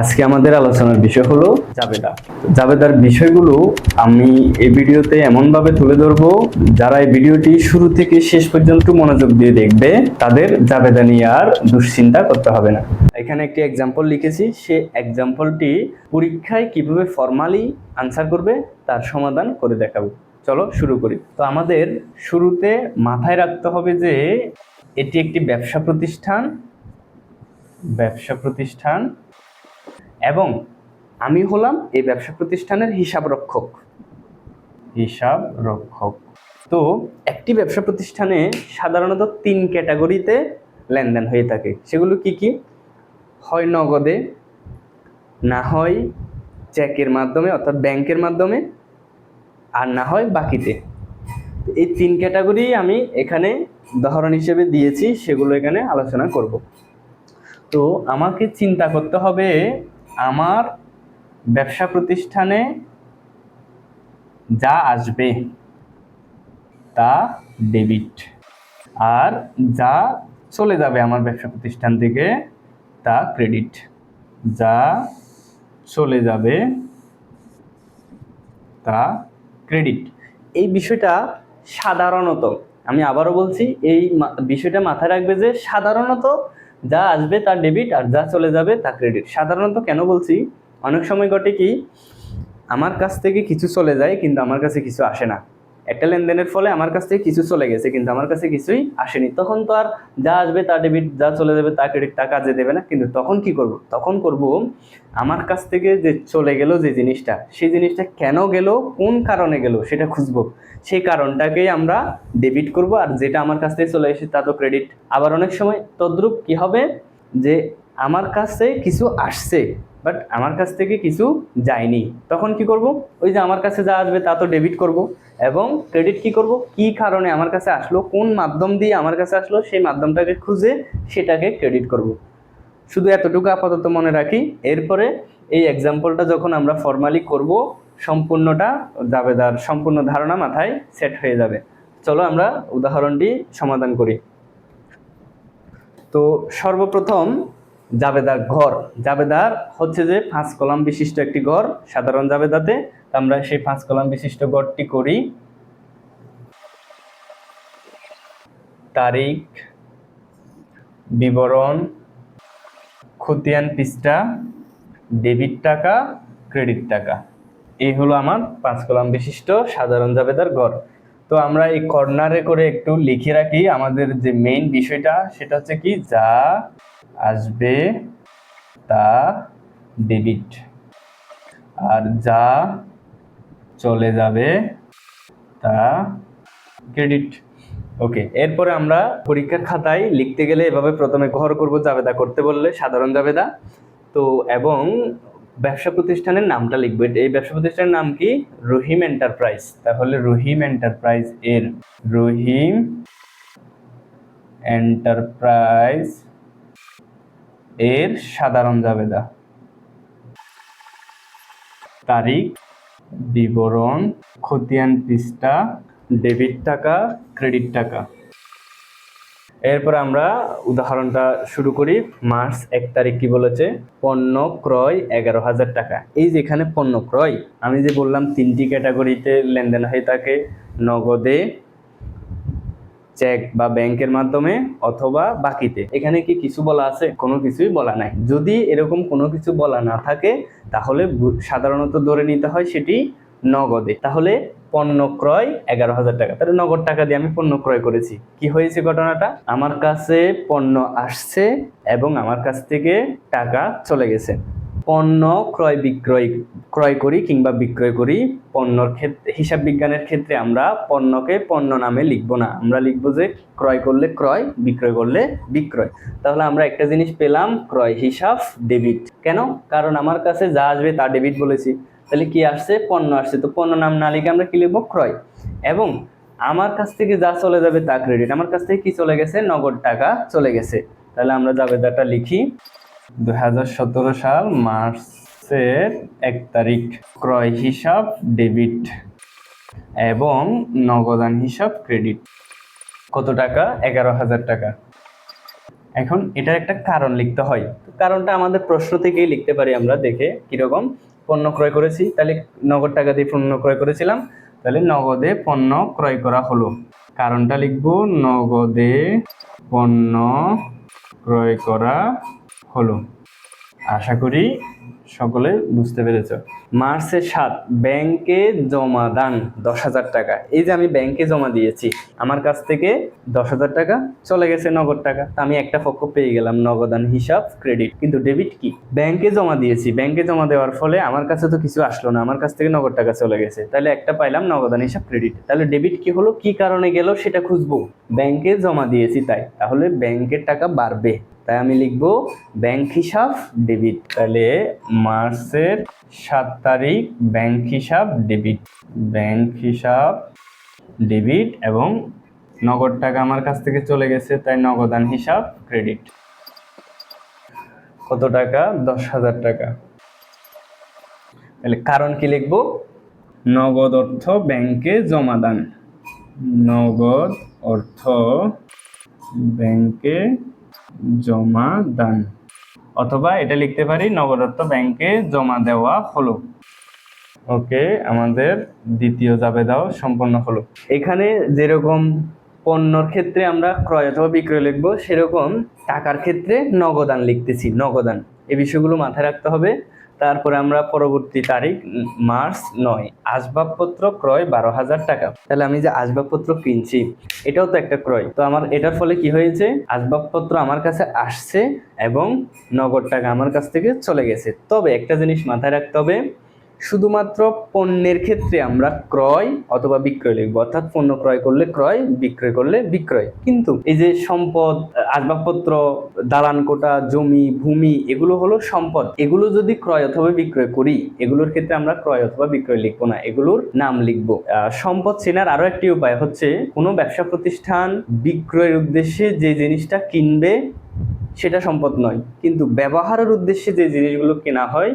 আজকে আমাদের আলোচনার বিষয় হলো জাবেদা। জাবেদার বিষয়গুলো আমি এই ভিডিওতে এমনভাবে তুলে ধরবো, যারা এই ভিডিওটি শুরু থেকে শেষ পর্যন্ত মনোযোগ দিয়ে দেখবে, তাদের জাবেদা নিয়ে আর দুশ্চিন্তা করতে হবে না। এখানে একটি এক্সাম্পল লিখেছি, সে এক্সাম্পলটি পরীক্ষায় কীভাবে ফর্মালি আনসার করবে, তার সমাধান করে দেখাবো। চলো শুরু করি। তো আমাদের শুরুতে মাথায় রাখতে হবে যে, এটি একটি ব্যবসা প্রতিষ্ঠান। ব্যবসা প্রতিষ্ঠান এবং আমি হলাম এই ব্যবসা প্রতিষ্ঠানের হিসাব রক্ষক। হিসাব রক্ষক। তো একটি ব্যবসা প্রতিষ্ঠানে সাধারণত তিন ক্যাটাগরিতে লেনদেন হয়ে থাকে। সেগুলো কি কি? হয় নগদে না হয় চেকের মাধ্যমে অর্থাৎ ব্যাংকের মাধ্যমে আর না হয় বাকিতে। এই তিন ক্যাটাগরি আমি এখানে উদাহরণ হিসেবে দিয়েছি সেগুলো এখানে আলোচনা করব। তো আমাকে চিন্তা করতে হবে আমার ব্যবসা প্রতিষ্ঠানে যা আসবে তা ডেবিট আর যা চলে যাবে আমার ব্যবসা প্রতিষ্ঠান থেকে তা ক্রেডিট যা চলে যাবে তা ক্রেডিট এই বিষয়টা সাধারণত, আমি আবারও বলছি, এই বিষয়টা মাথায় রাখবে যে সাধারণত যা আসবে তার ডেবিট আর যা চলে যাবে তা ক্রেডিট সাধারণত কেন বলছি? অনেক সময় ঘটে কি, আমার কাছ থেকে কিছু চলে যায়, কিন্তু আমার কাছে কিছু আসে না। একটা লেনদেনের ফলে আমার কাছ থেকে কিছু চলে গেছে, কিন্তু আমার কাছে কিছুই আসেনি। তখন তো আর যা আসবে তা ডেবিট যা চলে যাবে তা ক্রেডিট তা কাজে দেবে না। কিন্তু তখন কি করব? তখন করব আমার কাছ থেকে যে চলে গেল যে জিনিসটা, সেই জিনিসটা কেন গেল, কোন কারণে গেল সেটা খুঁজবো। সেই কারণটাকেই আমরা ডেবিট করব, আর যেটা আমার কাছ থেকে চলে এসেছে তা তো ক্রেডিট আবার অনেক সময় তদ্রুপ কি হবে? যে আমার কাছে কিছু আসছে বাট আমার কাছ থেকে কিছু যায়নি। তখন কি করব? ওই যে আমার কাছে যা আসবে তা তো ডেবিট করব। এবং ক্রেডিট কি করব? কি কারণে আমার কাছে আসলো? কোন মাধ্যম দিয়ে আমার কাছে আসলো? সেই মাধ্যমটাকে খুঁজে সেটাকে ক্রেডিট করব। শুধু এতটুকু আপাতত মনে রাখি। এরপরে এই এক্সাম্পলটা যখন আমরা ফর্মালি করব, সম্পূর্ণটা জাবেদার, সম্পূর্ণ ধারণা মাথায় সেট হয়ে যাবে। চলো আমরা উদাহরণটি সমাধান করি। তো সর্বপ্রথম জাবেদার ঘর। জাবেদার হচ্ছে যে পাঁচ কলাম বিশিষ্ট একটি ঘর, সাধারণ জাবেদাতে। আমরা সেই পাঁচ কলাম বিশিষ্ট ঘরটি করি। তারিখ, বিবরণ, খতিয়ান পৃষ্ঠা, ডেবিট টাকা, ক্রেডিট টাকা। এই হলো আমার পাঁচ কলাম বিশিষ্ট সাধারণ জাবেদার ঘর। তো আমরা এই কর্নারে করে একটু লিখে রাখি আমাদের যে মেইন বিষয়টা, সেটা হচ্ছে কি যা আসবে তা ডেবিট আর যা চলে যাবে তা ক্রেডিট ওকে এরপরে আমরা পরীক্ষার খাতায় লিখতে গেলে এভাবে প্রথমে ঘর করব, জাবেদা করতে বললে, সাধারণ জাবেদা। তো, এবং ব্যবসা প্রতিষ্ঠানের নামটা লিখব। এই ব্যবসা প্রতিষ্ঠানের নাম কি? রহিম এন্টারপ্রাইজ তাহলে রহিম এন্টারপ্রাইজ এর। রহিম এন্টারপ্রাইজ এর সাধারণ জাবেদা। তারিখ, বিবরণ, খতিয়ান পৃষ্ঠা, ডেবিট টাকা, ক্রেডিট টাকা। এরপর আমরা উদাহরণটা শুরু করি, মার্চ এক তারিখ কি বলেছে? পণ্য ক্রয় এগারো হাজার টাকা। এই যে এখানে পণ্য ক্রয়, আমি যে বললাম তিনটি ক্যাটাগরিতে লেনদেন হয়ে থাকে নগদে চেক বা ব্যাংকের মাধ্যমে অথবা বাকিতে। এখানে কি কিছু বলা আছে? কোনো কিছুই বলা নাই। যদি এরকম কোনো কিছু বলা না থাকে, তাহলে সাধারণত ধরে নিতে হয় সেটি নগদে। তাহলে পণ্য ক্রয় এগারো হাজার টাকা। তাহলে নগদ টাকা দিয়ে আমি পণ্য ক্রয় করেছি। কি হয়েছে ঘটনাটা? আমার কাছে পণ্য আসছে এবং আমার কাছ থেকে টাকা চলে গেছে। পণ্য ক্রয় বিক্রয়, ক্রয় করি কিংবা বিক্রয় করি, পণ্যর ক্ষেত্রে হিসাব বিজ্ঞানের ক্ষেত্রে আমরা পণ্যকে পণ্য নামে লিখব না। আমরা লিখব যে ক্রয় করলে ক্রয়, বিক্রয় করলে বিক্রয়। তাহলে আমরা একটা জিনিস পেলাম, ক্রয় হিসাব ডেবিট কেন? কারণ আমার কাছে যা আসবে তা ডেবিট বলেছি। তাহলে কি আসছে? পণ্য আসছে। তো পণ্য নাম না লিখে আমরা কি লিখব? ক্রয়। এবং আমার কাছ থেকে যা চলে যাবে তা ক্রেডিট আমার কাছ থেকে কি চলে গেছে? নগদ টাকা চলে গেছে। তাহলে আমরা যাবে জাবেদাটা লিখি। দুই হাজার সতেরো সাল মার্চের এক তারিখ। ক্রয় হিসাব, ডেবিট এবং নগদান হিসাব, ক্রেডিট। কত টাকা? এগারো হাজার টাকা। এখন এটার একটা কারণ লিখতে হয়। কারণটা আমাদের প্রশ্ন থেকেই লিখতে পারি আমরা, দেখে কীরকম। পণ্য ক্রয় করেছি, তাহলে নগদ টাকা দিয়ে পণ্য ক্রয় করেছিলাম, তাহলে নগদে পণ্য ক্রয় করা হলো। কারণটা লিখব, নগদে পণ্য ক্রয় করা হলো। আশা করি সকলে বুঝতে পেরেছ। মার্চের সাত, ব্যাংকে জমা দান দশ হাজার টাকা। এই যে আমি ব্যাংকে জমা দিয়েছি, আমার কাছ থেকে দশ হাজার টাকা চলে গেছে নগদ টাকা। আমি একটা পক্ষ পেয়ে গেলাম নগদান হিসাব ক্রেডিট। কিন্তু ডেবিট কি? ব্যাংকে জমা দিয়েছি। ব্যাংকে জমা দেওয়ার ফলে আমার কাছে তো কিছু আসলো না। আমার কাছ থেকে নগদ টাকা চলে গেছে। তাহলে একটা পাইলাম নগদান হিসাব ক্রেডিট। তাহলে ডেবিট কি হলো? কি কারণে গেল? সেটা খুঁজবো। ব্যাংকে জমা দিয়েছি তাই। তাহলে ব্যাংকের টাকা বাড়বে। তাই আমি লিখব ব্যাংক হিসাব ডেবিট তাহলে মার্চের সাত তারিখ ব্যাংক হিসাব ডেবিট ব্যাংক হিসাব ডেবিট এবং নগদ টাকা আমার কাছ থেকে চলে গেছে, তাই নগদান হিসাব ক্রেডিট কত টাকা? দশ হাজার টাকা। তাহলে কারণ কি লিখব? নগদ অর্থ ব্যাংকে জমা দান। নগদ অর্থ ব্যাংকে জমা দান। অথবা এটা লিখতে পারি অর্থ ব্যাংকে জমা দেওয়া হলো। ওকে আমাদের দ্বিতীয় জাবেদাও সম্পন্ন হলো। এখানে যেরকম পণ্যর ক্ষেত্রে আমরা ক্রয় অথবা বিক্রয় লিখব, সেরকম টাকার ক্ষেত্রে নগদান লিখতেছি, নগদান। এই বিষয়গুলো মাথায় রাখতে হবে। তারপরে আমরা পরবর্তী তারিখ মার্চ নয়। আসবাবপত্র ক্রয় বারো হাজার টাকা। তাহলে আমি যে আসবাবপত্র কিনছি, এটাও তো একটা ক্রয়। তো আমার, এটার ফলে কি হয়েছে? আসবাবপত্র আমার কাছে আসছে এবং নগদ টাকা আমার কাছ থেকে চলে গেছে। তবে একটা জিনিস মাথায় রাখতে হবে শুধুমাত্র পণ্যের ক্ষেত্রে আমরা ক্রয় অথবা বিক্রয় লিখব। অর্থাৎ পণ্য ক্রয় করলে ক্রয়, বিক্রয় করলে বিক্রয়। কিন্তু এই যে সম্পদ, আসবাবপত্র, দালান কোটা, জমি, ভূমি, এগুলো হলো সম্পদ। এগুলো যদি ক্রয় অথবা বিক্রয় করি, এগুলোর ক্ষেত্রে আমরা ক্রয় অথবা বিক্রয় লিখব না, এগুলোর নাম লিখব। সম্পদ চেনার আরও একটি উপায় হচ্ছে, কোনো ব্যবসা প্রতিষ্ঠান বিক্রয়ের উদ্দেশ্যে যে জিনিসটা কিনবে, সেটা সম্পদ নয়। কিন্তু ব্যবহারের উদ্দেশ্যে যে জিনিসগুলো কেনা হয়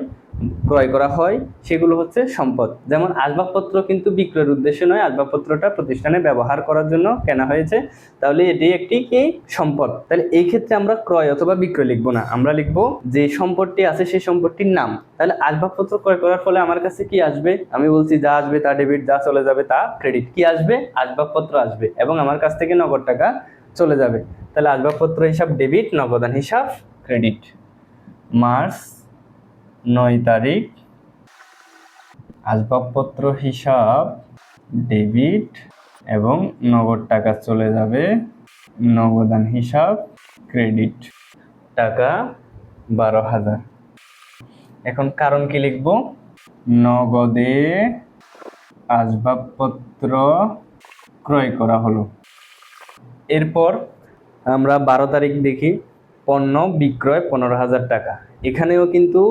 ক্রয় করা হয়, সেগুলো হচ্ছে সম্পদ। যেমন আসবাবপত্র কিন্তু বিক্রয়ের উদ্দেশ্যে নয়, আসবাবপত্রটা প্রতিষ্ঠানে ব্যবহার করার জন্য কেনা হয়েছে। তাহলে এটি একটি কি? সম্পদ। তাহলে এই ক্ষেত্রে আমরা ক্রয় অথবা বিক্রয় লিখব না। আমরা লিখব যে সম্পদটি আছে, সেই সম্পদটির নাম। তাহলে আসবাবপত্র ক্রয় করার ফলে আমার কাছে কি আসবে? আমি বলছি যা আসবে তা ডেবিট যা চলে যাবে তা ক্রেডিট কি আসবে? আসবাবপত্র আসবে এবং আমার কাছ থেকে নগদ টাকা চলে যাবে। তাহলে আসবাবপত্র হিসাব ডেবিট নগদান হিসাব ক্রেডিট মার্চ নয় তারিখ। আসবাবপত্র হিসাব, ডেবিট এবং নগদ টাকা চলে যাবে। নগদান হিসাব, ক্রেডিট। টাকা বারো হাজার। এখন কারণ কি লিখব? নগদে আসবাবপত্র ক্রয় করা হলো। এরপর আমরা বারো তারিখ দেখি। পণ্য বিক্রয় পনেরো হাজার টাকা। এখানেও কিন্তু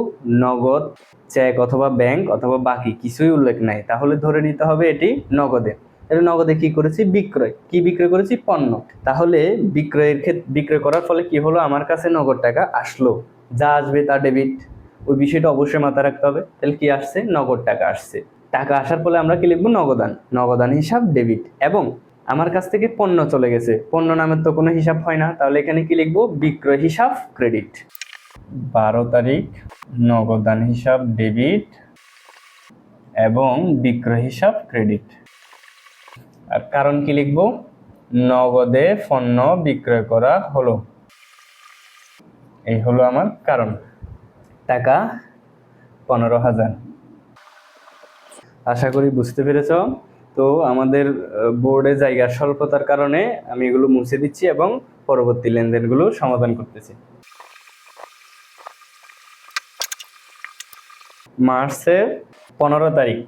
নগদ চেক অথবা ব্যাংক অথবা বাকি কিছুই উল্লেখ নাই। তাহলে ধরে নিতে হবে এটি নগদে। তাহলে নগদে কি করেছি? বিক্রয়। কি বিক্রয় করেছি? পণ্য। তাহলে বিক্রয়ের ক্ষেত্রে বিক্রয় করার ফলে কি হলো? আমার কাছে নগদ টাকা আসলো। যা আসবে তা ডেবিট ওই বিষয়টা অবশ্যই মাথায় রাখতে হবে। তাহলে কি আসছে? নগদ টাকা আসছে। টাকা আসার ফলে আমরা কি লিখব? নগদান। নগদান হিসাব ডেবিট এবং আমার কাছ থেকে পণ্য চলে গেছে। পণ্য নামের তো কোনো হিসাব হয় না। তাহলে এখানে কি লিখব? বিক্রয় হিসাব ক্রেডিট বারো তারিখ নগদান হিসাব ডেবিট এবং বিক্রয় হিসাব ক্রেডিট আর কারণ কি লিখব? নগদে পণ্য বিক্রয় করা হলো। এই হলো আমার কারণ। টাকা পনেরো হাজার। আশা করি বুঝতে পেরেছ। তো আমাদের বোর্ডে জায়গার স্বল্পতার কারণে আমি এগুলো মুছে দিচ্ছি এবং পরবর্তী লেনদেনগুলো সমাধান করতেছি। মার্চের পনেরো তারিখ,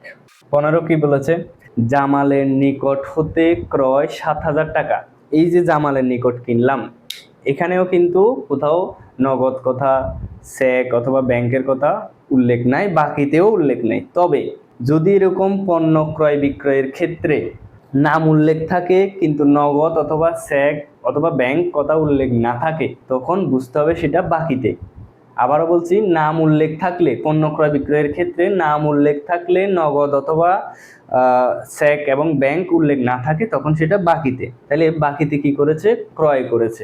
পনেরো কি বলেছে? জামালের নিকট হতে ক্রয় সাত হাজার টাকা। এই যে জামালের নিকট কিনলাম, এখানেও কিন্তু কোথাও নগদ কথা চেক অথবা ব্যাংকের কথা উল্লেখ নাই, বাকিতেও উল্লেখ নাই। তবে যদি এরকম পণ্য ক্রয় বিক্রয়ের ক্ষেত্রে নাম উল্লেখ থাকে, কিন্তু নগদ অথবা চেক অথবা ব্যাংক কথা উল্লেখ না থাকে, তখন বুঝতে হবে সেটা বাকিতে। আবারও বলছি, নাম উল্লেখ থাকলে, পণ্য ক্রয় বিক্রয়ের ক্ষেত্রে নাম উল্লেখ থাকলে, নগদ অথবা স্যাক এবং ব্যাংক উল্লেখ না থাকে, তখন সেটা বাকিতে। তাহলে বাকিতে কি করেছে? ক্রয় করেছে।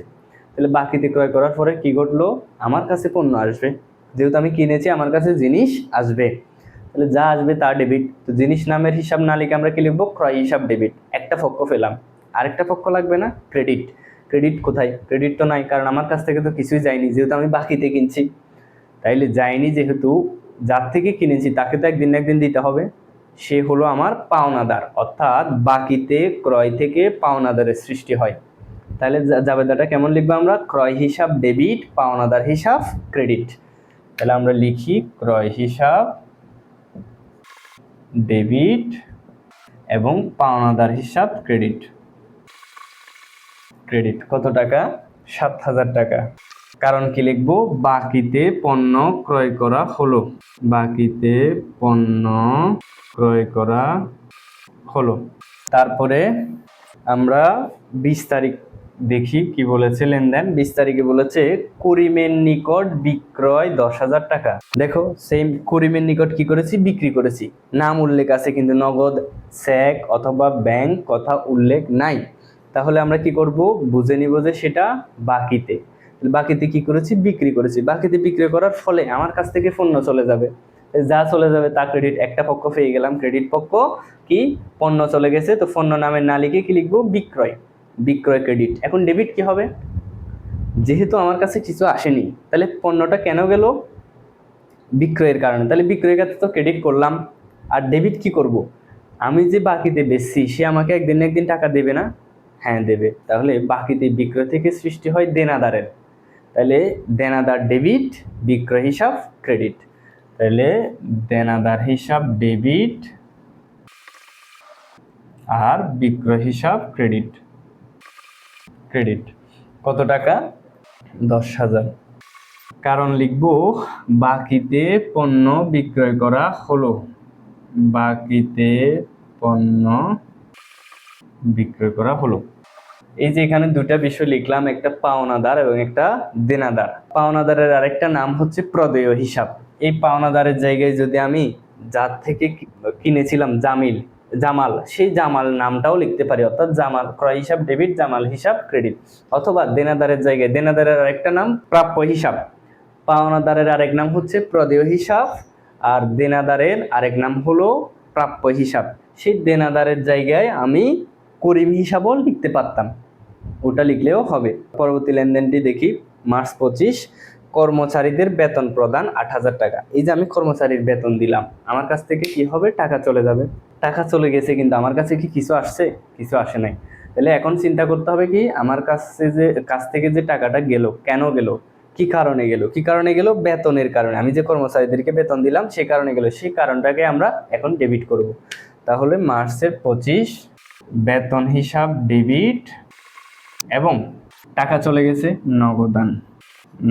তাহলে বাকিতে ক্রয় করার পরে কি ঘটলো? আমার কাছে পণ্য আসবে। যেহেতু আমি কিনেছি, আমার কাছে জিনিস আসবে। তাহলে যা আসবে তা ডেবিট তো জিনিস নামের হিসাব না লিখে আমরা কি লিখব? ক্রয় হিসাব ডেবিট একটা পক্ষ পেলাম। আরেকটা পক্ষ লাগবে না? ক্রেডিট ক্রেডিট কোথায়? ক্রেডিট তো নাই, কারণ আমার কাছ থেকে তো কিছুই যায়নি, যেহেতু আমি বাকিতে কিনছি। তাইলে যায়নি যেহেতু যার থেকে কিনেছি, তাকে তো একদিন একদিন দিতে হবে। সে হলো আমার পাওনাদার। অর্থাৎ বাকিতে, ক্রয় থেকে পাওনাদারের সৃষ্টি হয়। তাহলে জাবেদাটা কেমন লিখব আমরা? ক্রয় হিসাব ডেবিট পাওনাদার হিসাব ক্রেডিট তাহলে আমরা লিখি ক্রয় হিসাব ডেবিট এবং পাওনাদার হিসাব ক্রেডিট। ক্রেডিট কত টাকা? সাত হাজার টাকা। কারণ কি লিখব? বাকিতে পণ্য ক্রয় করা হলো। বাকিতে পণ্য ক্রয় করা হলো। তারপরে আমরা বিশ তারিখ দেখি কি বলেছে লেনদেন বিশ তারিখে বলেছে, করিমের নিকট বিক্রয় দশ হাজার টাকা। দেখো সেম করিমের নিকট কি করেছি? বিক্রি করেছি। নাম উল্লেখ আছে, কিন্তু নগদ চেক অথবা ব্যাংক কথা উল্লেখ নাই। তাহলে আমরা কি করব? বুঝে নিব যে সেটা বাকিতে। বাকিতে কি করেছি? বিক্রি করেছি। বাকিতে বিক্রি করার ফলে আমার কাছ থেকে পণ্য চলে যাবে। যা চলে যাবে তা ক্রেডিট একটা পক্ষ পেয়ে গেলাম। ক্রেডিট পক্ষ কি? পণ্য চলে গেছে, তো পণ্য নামের না লিখে কি লিখব? বিক্রয়। বিক্রয় ক্রেডিট এখন ডেবিট কি হবে? যেহেতু আমার কাছে কিছু আসেনি, তাহলে পণ্যটা কেন গেল? বিক্রয়ের কারণে। তাহলে বিক্রয়ের কাছে তো ক্রেডিট করলাম। আর ডেবিট কি করব? আমি যে বাকিতে বেচছি, সে আমাকে একদিন একদিন টাকা দেবে না? হ্যাঁ দেবে। তাহলে বাকিতে বিক্রয় থেকে সৃষ্টি হয় দেনাদারের। তাহলে দেনাদার ডেবিট বিক্রয় হিসাব ক্রেডিট তাহলে দেনাদার হিসাব ডেবিট আর বিক্রয় হিসাব ক্রেডিট ক্রেডিট। কত টাকা? দশ হাজার। কারণ লিখব, বাকিতে পণ্য বিক্রয় করা হলো। বাকিতে পণ্য বিক্রয় করা হলো। এই যে এখানে দুটা বিষয় লিখলাম, একটা পাওনাদার এবং একটা দেনাদার। পাওনাদারের আরেকটা নাম হচ্ছে প্রদেয় হিসাব। এই পাওনাদারের জায়গায় যদি আমি যার থেকে কিনেছিলাম জামিল জামাল, সেই জামাল নামটাও লিখতে পারি, অর্থাৎ জামাল, ক্রয় হিসাব, ডেবিট, জামাল হিসাব, ক্রেডিট। অথবা দেনাদারের জায়গায়, দেনাদারের আরেকটা নাম, প্রাপ্য হিসাব। পাওনাদারের আরেক নাম হচ্ছে প্রদেয় হিসাব, আর দেনাদারের আরেক নাম হলো প্রাপ্য হিসাব। সেই দেনাদারের জায়গায় আমি করিম হিসাবও লিখতে পারতাম। ওটা লিখলেও হবে। পরবর্তী লেনদেনটি দেখি, মার্চ পঁচিশ, কর্মচারীদের বেতন প্রদান আট হাজার টাকা। এই যে আমি কর্মচারীর বেতন দিলাম, আমার কাছ থেকে কি হবে? টাকা চলে যাবে। টাকা চলে গেছে, কিন্তু আমার কাছে কি কিছু আসছে? কিছু আসে নাই। তাহলে এখন চিন্তা করতে হবে কি, আমার কাছে যে, কাছ থেকে যে টাকাটা গেল, কেন গেল, কি কারণে গেল, কি কারণে গেল? বেতনের কারণে। আমি যে কর্মচারীদেরকে বেতন দিলাম, সে কারণে গেল। সেই কারণটাকে আমরা এখন ডেবিট করব। তাহলে মার্চের পঁচিশ, বেতন হিসাব ডেবিট এবং টাকা চলে গেছে, নগদান।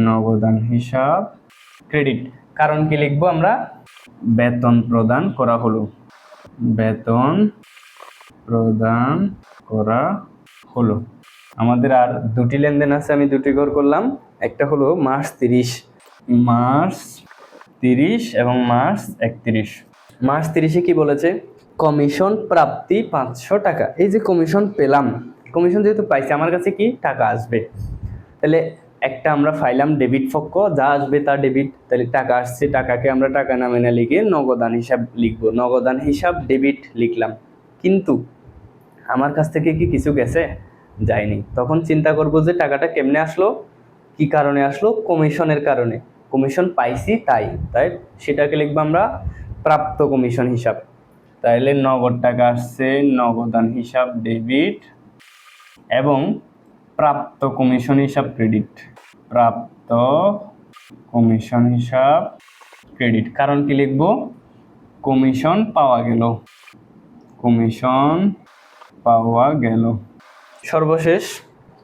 নগদান হিসাব ক্রেডিট কারণ কি লিখব আমরা? বেতন প্রদান করা হলো। বেতন প্রদান করা হলো। আমাদের আর দুটি লেনদেন আছে, আমি দুটি ঘর করলাম। একটা হলো মার্চ তিরিশ। মার্চ তিরিশ এবং মার্চ একত্রিশ। মার্চ তিরিশে কি বলেছে? কমিশন প্রাপ্তি পাঁচশো টাকা। এই যে কমিশন পেলাম, কমিশন যেহেতু পাইছি, আমার কাছে কি টাকা আসবে? তাহলে একটা আমরা ফাইলাম ডেবিট পক্ষ, যা আসবে তা ডেবিট, তাহলে টাকা আসছে, টাকাকে আমরা টাকা নামে না লিখে নগদান হিসাব লিখব। নগদান হিসাব ডেবিট লিখলাম। কিন্তু আমার কাছ থেকে কি কিছু গেছে? যায়নি। তখন চিন্তা করব যে টাকাটা কেমনে আসলো, কি কারণে আসলো, কমিশনের কারণে। কমিশন পাইছি তাই তাই সেটাকে লিখব আমরা প্রাপ্ত কমিশন হিসাব। তাইলে নগদ টাকা আসছে, নগদান হিসাব ডেবিট এবং প্রাপ্ত কমিশন হিসাব ক্রেডিট। প্রাপ্ত কমিশন হিসাব, ক্রেডিট। কারণ কি লিখব? কমিশন পাওয়া গেল। কমিশন পাওয়া গেল। সর্বশেষ,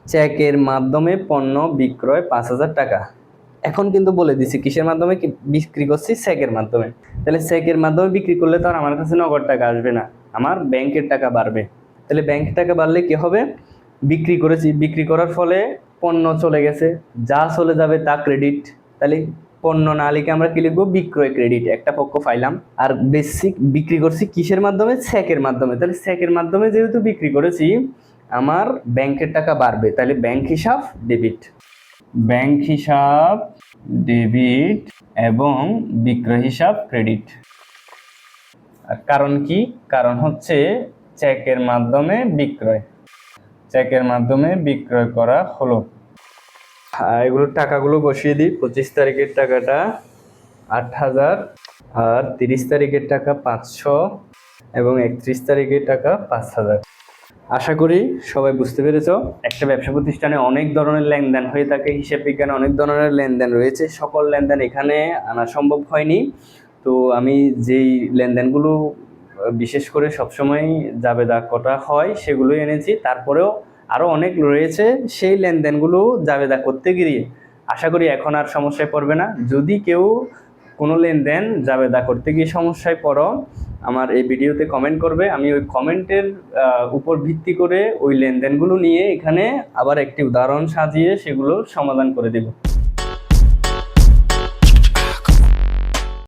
চেকের মাধ্যমে পণ্য বিক্রয় পাঁচ হাজার টাকা। এখন কিন্তু বলে দিছি, কিসের মাধ্যমে? বিক্রি করছি? চেকের মাধ্যমে। তাহলে চেকের মাধ্যমে বিক্রি করলে তো আর আমার কাছে নগদ টাকা আসবে না। আমার ব্যাংকের টাকা বাড়বে। তাহলে ব্যাংকের টাকা বাড়লে কি হবে? বিক্রি করেছি। বিক্রি করার ফলে পণ্য চলে গেছে। যা চলে যাবে তা ক্রেডিট তাহলে পণ্য না লিখে আমরা কি লিখব? বিক্রয় ক্রেডিট একটা পক্ষ পাইলাম। আর বেসিক বিক্রি করছি কিসের মাধ্যমে? চেকের মাধ্যমে। তাহলে চেকের মাধ্যমে যেহেতু বিক্রি করেছি, আমার ব্যাংকের টাকা বাড়বে। তাহলে ব্যাংক হিসাব ডেবিট ব্যাংক হিসাব ডেবিট এবং বিক্রয় হিসাব ক্রেডিট আর কারণ কি? কারণ হচ্ছে চেকের মাধ্যমে বিক্রয়। চেকের মাধ্যমে বিক্রয় করা হলো। আর এগুলোর টাকাগুলো বসিয়ে দিই। পঁচিশ তারিখের টাকাটা আট হাজার, আর তিরিশ তারিখের টাকা পাঁচশো, এবং একত্রিশ তারিখের টাকা পাঁচ হাজার। আশা করি সবাই বুঝতে পেরেছ, একটা ব্যবসা প্রতিষ্ঠানে অনেক ধরনের লেনদেন হয়ে থাকে। হিসাব বিজ্ঞানে অনেক ধরনের লেনদেন রয়েছে। সকল লেনদেন এখানে আনা সম্ভব হয়নি। তো আমি যেই লেনদেনগুলো বিশেষ করে সবসময় জাবেদা কটা হয় সেগুলোই এনেছি। তারপরেও আরও অনেক রয়েছে, সেই লেনদেনগুলো জাবেদা করতে গিয়ে। আশা করি এখন আর সমস্যায় পড়বে না। যদি কেউ কোনো লেনদেন জাবেদা করতে গিয়ে সমস্যায় পড়ো, আমার এই ভিডিওতে কমেন্ট করবে। আমি ওই কমেন্টের উপর ভিত্তি করে ওই লেনদেনগুলো নিয়ে এখানে আবার একটি উদাহরণ সাজিয়ে সেগুলো সমাধান করে দেব।